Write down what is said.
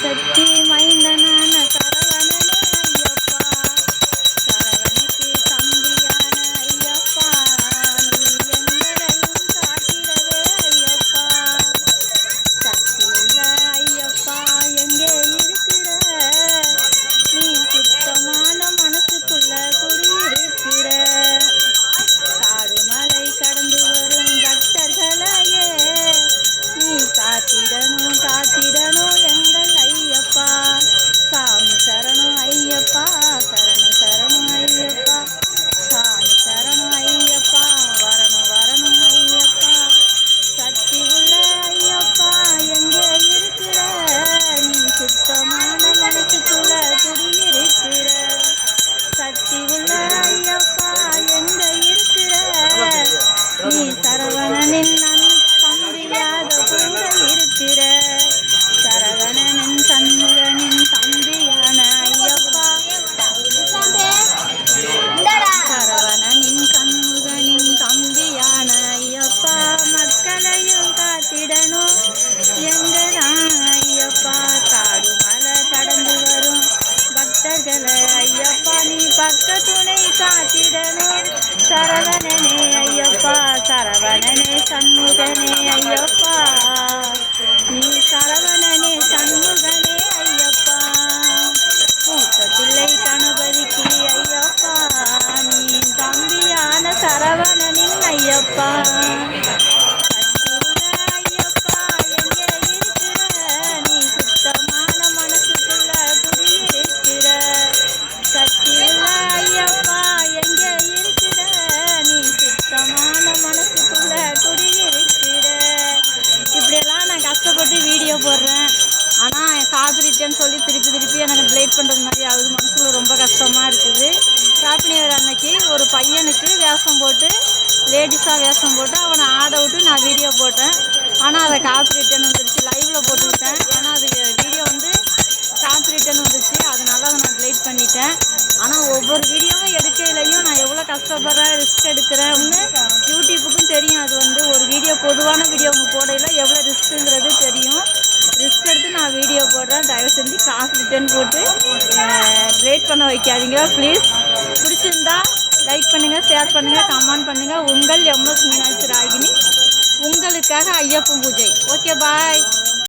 said to my சரவணனே சண்முகனே Ayyappa. போடுறேன் ஆனால் போடுறேன் ஆனால் ரிட்டர்ன் சொல்லி திருப்பி திருப்பி எனக்கு பிளேட் பண்ணுறது மாதிரி ஆகுது. மனசுக்குள்ள ரொம்ப கஷ்டமாக இருக்குது. காப்பினியர் அன்னைக்கு ஒரு பையனுக்கு வேஷம் போட்டு லேடிஸாக வேஷம் போட்டு அவனை ஆட விட்டு நான் வீடியோ போட்டேன். ஆனால் அதை காப்பிரிட்டன் வந்துருச்சு. லைவில் போட்டு விட்டேன். ஆனால் அது வீடியோ வந்து காப்பிரிட்டன் வந்துருச்சு. அதனால் அதை நான் லேட் பண்ணிட்டேன். ஆனால் ஒவ்வொரு வீடியோவும் எடுக்கையிலையும் நான் எவ்வளோ கஷ்டப்படுறேன் ரிஸ்க் எடுக்கிறேன்னு யூடியூப்புக்கும் தெரியும். அது வந்து ஒரு வீடியோ பொதுவான வீடியோ உங்கள் போடையில் எவ்வளோ ரிஸ்க்குங்கிறது தெரியும். நான் வீடியோ போடுறேன். தயவு செஞ்சு காசு ரிட்டர்ன் போட்டு ரேட் பண்ண வைக்காதீங்க ப்ளீஸ் பிடிச்சிருந்தா லைக் பண்ணுங்கள் ஷேர் பண்ணுங்கள் கமெண்ட் பண்ணுங்கள் உங்கள் எம்எஸ் மீனாட்சி ராகினி உங்களுக்காக ஐயப்பன் பூஜை. Okay bye